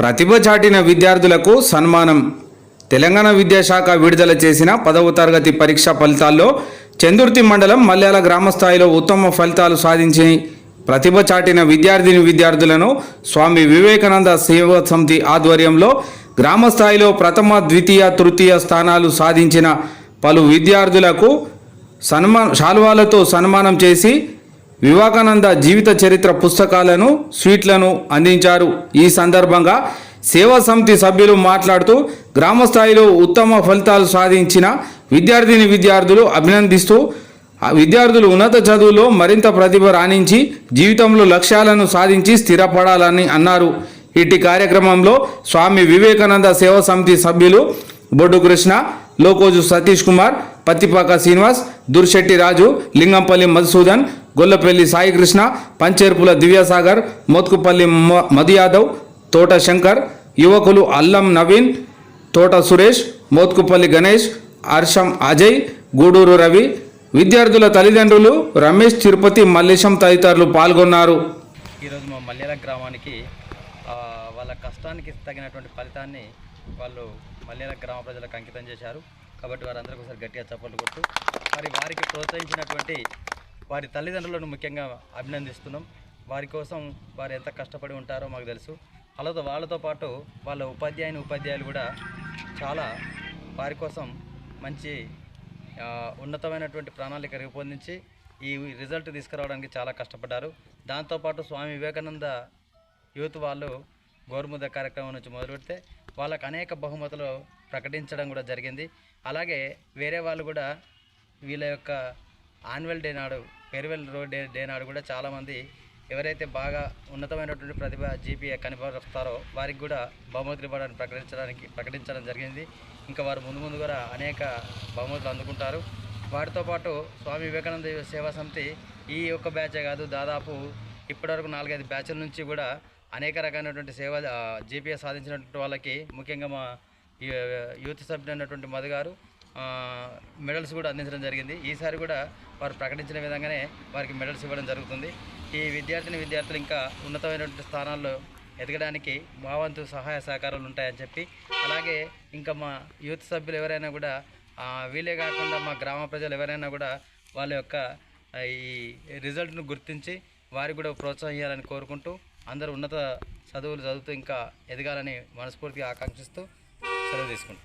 ప్రతిభ చాటిన విద్యార్థులకు సన్మానం. తెలంగాణ విద్యాశాఖ విడుదల చేసిన పదవ తరగతి పరీక్ష ఫలితాల్లో చందుర్తి మండలం మల్యాల గ్రామ స్థాయిలో ఉత్తమ ఫలితాలు సాధించి ప్రతిభ చాటిన విద్యార్థిని విద్యార్థులను స్వామి వివేకానంద సేవా సమితి ఆధ్వర్యంలో గ్రామ స్థాయిలో ప్రథమ ద్వితీయ తృతీయ స్థానాలు సాధించిన పలు విద్యార్థులకు సన్మా శాల్వాలతో సన్మానం చేసి వివేకానంద జీవిత చరిత్ర పుస్తకాలను స్వీట్లను అందించారు. ఈ సందర్భంగా సేవా సమితి సభ్యులు మాట్లాడుతూ గ్రామ స్థాయిలో ఉత్తమ ఫలితాలు సాధించిన విద్యార్థిని విద్యార్థులు అభినందిస్తూ విద్యార్థులు ఉన్నత చదువులో మరింత ప్రతిభ రాణించి జీవితంలో లక్ష్యాలను సాధించి స్థిరపడాలని అన్నారు. ఇట్టి కార్యక్రమంలో స్వామి వివేకానంద సేవా సమితి సభ్యులు బొడ్డు కృష్ణ లోకోజు సతీష్ కుమార్ పత్తిపాక శ్రీనివాస్ దుర్శెట్టి రాజు లింగంపల్లి మధుసూదన్ గొల్లపల్లి సాయికృష్ణ పంచేర్పుల దివ్యసాగర్ మోత్కుపల్లి మ- తోట శంకర్ యువకులు అల్లం నవీన్ తోట సురేష్ మోత్కుపల్లి గణేష్ హర్షం అజయ్ గూడూరు రవి విద్యార్థుల తల్లిదండ్రులు రమేష్ తిరుపతి మల్లేశం తదితరులు పాల్గొన్నారు. ఈరోజు మా మల్లెల గ్రామానికి వాళ్ళ కష్టానికి తగినటువంటి ఫలితాన్ని వాళ్ళు మల్లెల గ్రామ ప్రజలకు అంకితం చేశారు. కాబట్టి వారందరికీ ఒకసారి గట్టిగా చప్పట్లు కొట్టు మరి వారికి ప్రోత్సహించినటువంటి వారి తల్లిదండ్రులను ముఖ్యంగా అభినందిస్తున్నాం. వారి కోసం వారు ఎంత కష్టపడి ఉంటారో మాకు తెలుసు. అలాతో వాళ్ళతో పాటు వాళ్ళ ఉపాధ్యాయుని ఉపాధ్యాయులు కూడా చాలా వారి కోసం మంచి ఉన్నతమైనటువంటి ప్రణాళిక రూపొందించి ఈ రిజల్ట్ తీసుకురావడానికి చాలా కష్టపడ్డారు. దాంతోపాటు స్వామి వివేకానంద యూత్ వాళ్ళు గోరుముద్ద కార్యక్రమం నుంచి మొదలుపెడితే వాళ్ళకు అనేక బహుమతులు ప్రకటించడం కూడా జరిగింది. అలాగే వేరే వాళ్ళు కూడా వీళ్ళ యొక్క యాన్యువల్ డే నాడు ఫేర్వెల్ రోడ్ డే డే నాడు కూడా చాలామంది ఎవరైతే బాగా ఉన్నతమైనటువంటి ప్రతిభ జీపీఏ కనబరుస్తారో వారికి కూడా బహుమతులు ఇవ్వడానికి ప్రకటించడానికి ప్రకటించడం జరిగింది. ఇంకా వారు ముందు ముందు కూడా అనేక బహుమతులు అందుకుంటారు. వాటితో పాటు స్వామి వివేకానంద సేవా సమితి ఈ ఒక్క బ్యాచే కాదు దాదాపు ఇప్పటివరకు నాలుగైదు బ్యాచ్ల నుంచి కూడా అనేక రకమైనటువంటి సేవ జీపీఏ సాధించినటువంటి వాళ్ళకి ముఖ్యంగా మా యూత్ సభ్యుడు అయినటువంటి మధు గారు మెడల్స్ కూడా అందించడం జరిగింది. ఈసారి కూడా వారు ప్రకటించిన విధంగానే వారికి మెడల్స్ ఇవ్వడం జరుగుతుంది. ఈ విద్యార్థిని విద్యార్థులు ఇంకా ఉన్నతమైనటువంటి స్థానాల్లో ఎదగడానికి మా వంతు సహాయ సహకారాలు ఉంటాయని చెప్పి అలాగే ఇంకా మా యూత్ సభ్యులు ఎవరైనా కూడా వీలే కాకుండా మా గ్రామ ప్రజలు ఎవరైనా కూడా వాళ్ళ యొక్క ఈ రిజల్ట్ను గుర్తించి వారికి కూడా ప్రోత్సాహం ఇవ్వాలని కోరుకుంటూ అందరూ ఉన్నత చదువులు చదువుతూ ఇంకా ఎదగాలని మనస్ఫూర్తిగా ఆకాంక్షిస్తూ సెలవు తీసుకుంటాం